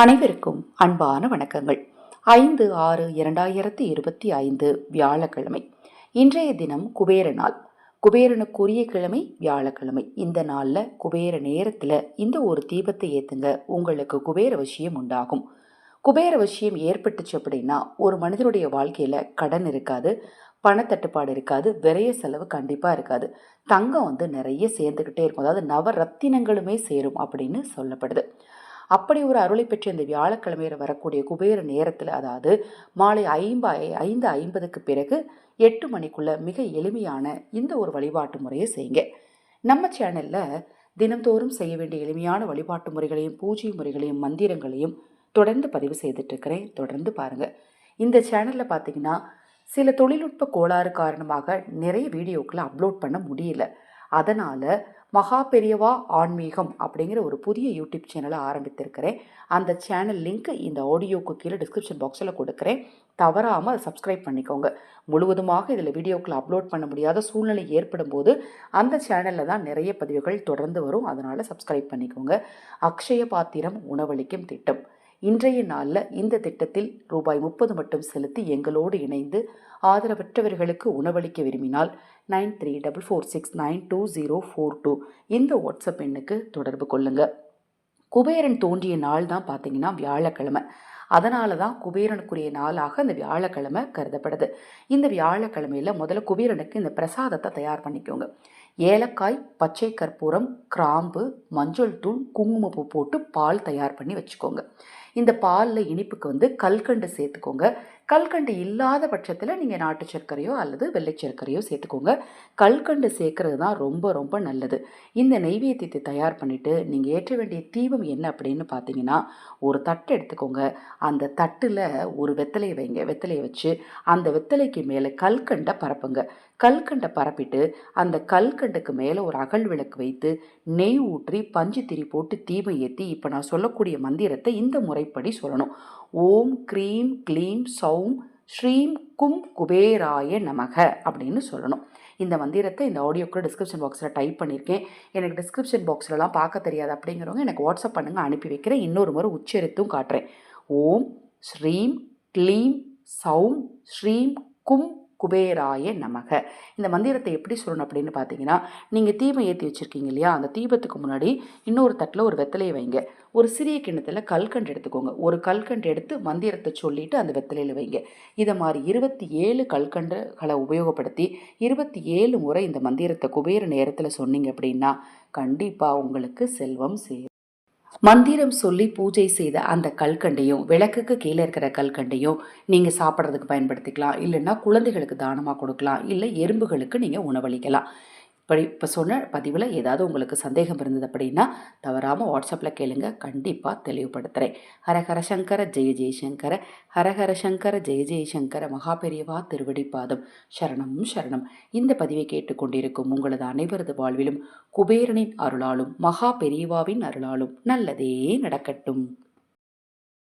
அனைவருக்கும் அன்பான வணக்கங்கள். ஐந்து ஆறு இரண்டாயிரத்தி இருபத்தி ஐந்து வியாழக்கிழமை. இன்றைய தினம் குபேர நாள். குபேரனுக்குரிய கிழமை வியாழக்கிழமை. இந்த நாளில் குபேர நேரத்தில் இந்த ஒரு தீபத்தை ஏற்றுங்க உங்களுக்கு குபேர விஷயம் உண்டாகும். குபேர விஷயம் ஏற்பட்டுச்சு அப்படின்னா ஒரு மனிதனுடைய வாழ்க்கையில் கடன் இருக்காது பணத்தட்டுப்பாடு இருக்காது விரைய செலவு கண்டிப்பாக இருக்காது. தங்கம் வந்து நிறைய சேர்ந்துக்கிட்டே இருக்கும். அதாவது நவரத்தினங்களுமே சேரும் அப்படின்னு சொல்லப்படுது. அப்படி ஒரு அருளை பெற்ற இந்த வியாழக்கிழமையில் வரக்கூடிய குபேர நேரத்தில் அதாவது மாலை ஐம்பா ஐந்து ஐம்பதுக்கு பிறகு எட்டு மணிக்குள்ள மிக எளிமையான இந்த ஒரு வழிபாட்டு முறையை செய்யுங்க. நம்ம சேனலில் தினந்தோறும் செய்ய வேண்டிய எளிமையான வழிபாட்டு முறைகளையும் பூஜை முறைகளையும் மந்திரங்களையும் தொடர்ந்து பதிவு செய்துட்ருக்கிறேன் தொடர்ந்து பாருங்கள் இந்த சேனலில் பார்த்தீங்கன்னா சில தொழில்நுட்ப கோளாறு காரணமாக நிறைய வீடியோக்களை அப்லோட் பண்ண முடியல. அதனால் மகா பெரியவா ஆன்மீகம் அப்படிங்கிற ஒரு புதிய யூடியூப் சேனலை ஆரம்பித்திருக்கிறேன். அந்த சேனல் லிங்க் இந்த ஆடியோக்கு கீழே டிஸ்கிரிப்ஷன் பாக்ஸில் கொடுக்குறேன். தவறாமல் அதை சப்ஸ்கிரைப் பண்ணிக்கோங்க. முழுவதுமாக இதில் வீடியோக்களை அப்லோட் பண்ண முடியாத சூழ்நிலை ஏற்படும் போது அந்த சேனலில் தான் நிறைய பதிவுகள் தொடர்ந்து வரும். அதனால் சப்ஸ்கிரைப் பண்ணிக்கோங்க. அக்ஷய பாத்திரம் உணவளிக்கும் திட்டம். இன்றைய நாளில் இந்த திட்டத்தில் ரூபாய் முப்பது மட்டும் செலுத்தி எங்களோடு இணைந்து ஆதரவற்றவர்களுக்கு உணவளிக்க விரும்பினால் nine three double four six nine two zero four two இந்த வாட்ஸ்அப் எண்ணுக்கு தொடர்பு கொள்ளுங்கள் குபேரன் தோன்றிய நாள் தான் பார்த்தீங்கன்னா வியாழக்கிழமை. அதனால தான் குபேரனுக்குரிய நாளாக இந்த வியாழக்கிழமை கருதப்படுது. இந்த வியாழக்கிழமையில் முதல்ல குபேரனுக்கு இந்த பிரசாதத்தை தயார் பண்ணிக்கோங்க. ஏலக்காய் பச்சை கற்பூரம் கிராம்பு மஞ்சள் தூள் குங்குமப்பூ போட்டு பால் தயார் பண்ணி வச்சுக்கோங்க. இந்த பாலில் இனிப்புக்கு வந்து கல்கண்டு சேர்த்துக்கோங்க. கல்கண்டு இல்லாத பட்சத்தில் நீங்கள் நாட்டு சர்க்கரையோ அல்லது வெள்ளை சர்க்கரையோ சேர்த்துக்கோங்க. கல்கண்டு சேர்க்கறது தான் ரொம்ப ரொம்ப நல்லது. இந்த நெய்வேத்தியத்தை தயார் பண்ணிவிட்டு நீங்கள் ஏற்ற வேண்டிய தீபம் என்ன அப்படின்னு பார்த்தீங்கன்னா ஒரு தட்டு எடுத்துக்கோங்க. அந்த தட்டில் ஒரு வெத்தலையை வைங்க. வெத்தலையை வச்சு அந்த வெத்தலைக்கு மேலே கல்கண்டை பரப்புங்க. கல்கண்டை பரப்பிட்டு அந்த கல்கண்டுக்கு மேலே ஒரு அகல் விளக்கு வைத்து நெய் ஊற்றி பஞ்சு திரி போட்டு தீபம் ஏற்றி இப்போ நான் சொல்லக்கூடிய மந்திரத்தை இந்த முறை முறைப்படி சொல்லணும். ஓம் க்ரீம் க்ளீம் சௌம் ஸ்ரீம் கும் குபேராய நமக அப்படின்னு சொல்லணும். இந்த மந்திரத்தை இந்த ஆடியோக்கு டிஸ்கிரிப்ஷன் பாக்ஸில் டைப் பண்ணியிருக்கேன். எனக்கு டிஸ்கிரிப்ஷன் பாக்ஸ்லலாம் பார்க்க தெரியாது அப்படிங்கிறவங்க எனக்கு வாட்ஸ்அப் பண்ணுங்கள் அனுப்பி வைக்கிறேன். இன்னொரு முறை உச்சரித்தும் காட்டுறேன். ஓம் ஸ்ரீம் க்ளீம் சௌம் ஸ்ரீம் கும் குபேராய நமக. இந்த மந்திரத்தை எப்படி சொல்லணும் அப்படின்னு பார்த்தீங்கன்னா நீங்கள் தீபம் ஏற்றி வச்சுருக்கீங்க இல்லையா? அந்த தீபத்துக்கு முன்னாடி இன்னொரு தட்டில் ஒரு வெத்தலையை வைங்க. ஒரு சிறிய கிண்ணத்தில் கல்கண்டு எடுத்துக்கோங்க. ஒரு கல்கண்டு எடுத்து மந்திரத்தை சொல்லிவிட்டு அந்த வெத்தலையில் வைங்க. இதை மாதிரி இருபத்தி ஏழு கல்கண்டுகளை உபயோகப்படுத்தி இருபத்தி ஏழு முறை இந்த மந்திரத்தை குபேர நேரத்தில் சொன்னீங்க அப்படின்னா கண்டிப்பாக உங்களுக்கு செல்வம் சேரும். மந்திரம் சொல்லி பூஜை செய்த அந்த கல்கண்டையும் விளக்குக்கு கீழே இருக்கிற கல்கண்டையும் நீங்கள் சாப்பிட்றதுக்கு பயன்படுத்திக்கலாம். இல்லைன்னா குழந்தைகளுக்கு தானமாக கொடுக்கலாம். இல்லை எறும்புகளுக்கு நீங்கள் உணவளிக்கலாம். இப்படி இப்போ சொன்ன பதிவில் ஏதாவது உங்களுக்கு சந்தேகம் இருந்தது அப்படின்னா தவறாமல் வாட்ஸ்அப்பில் கேளுங்க. கண்டிப்பாக தெளிவுபடுத்துகிறேன் ஹரஹர சங்கர ஜெய ஜெயசங்கர. ஹரஹர சங்கர ஜெய ஜெயசங்கர. மகாபெரியவா திருவடிப்பாதம். சரணம் சரணம். இந்த பதிவை கேட்டுக்கொண்டிருக்கும் உங்களது அனைவரது வாழ்விலும் குபேரனின் அருளாலும் மகா பெரியவாவின் அருளாலும் நல்லதே நடக்கட்டும்.